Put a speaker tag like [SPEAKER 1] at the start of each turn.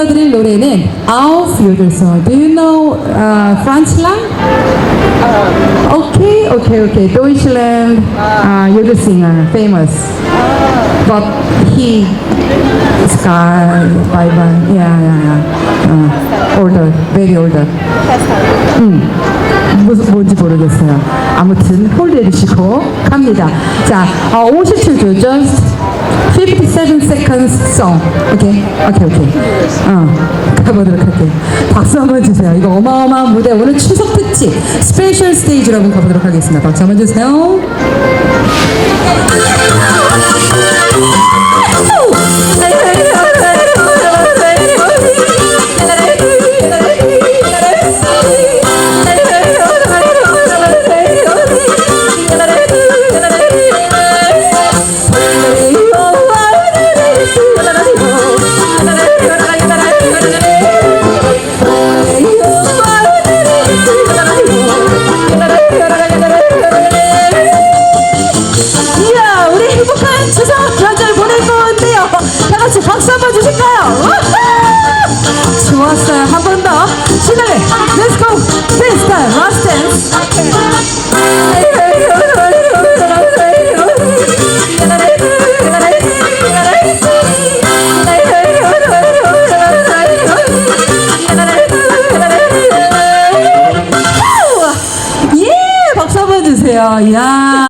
[SPEAKER 1] 불러드릴 노래는 Auf Wiedersehen. Do you know uh, Franzland? Okay, okay, okay. Deutschland, uh, you're the singer, famous. But he scar by one, yeah, yeah, yeah. Uh, older, very older. 음, 무슨 뭔지 모르겠어요. 아무튼 홀드 해주시고 갑니다. 자, 어, 57초, just 57 seconds song. 오케이, 오케이, 오케이. 어, 가보도록 할게요. 박수 한번 주세요. 이거 어마어마한 무대 오늘 추석 특집 스페셜 스테이지로 한번 가보도록 하겠습니다. 박수 한번 주세요. 박수 한번 주실까요? 좋았어요. 한 번 더. 신나게. Let's go. This time. Last dance. 예! 박수 한번 주세요. 이야.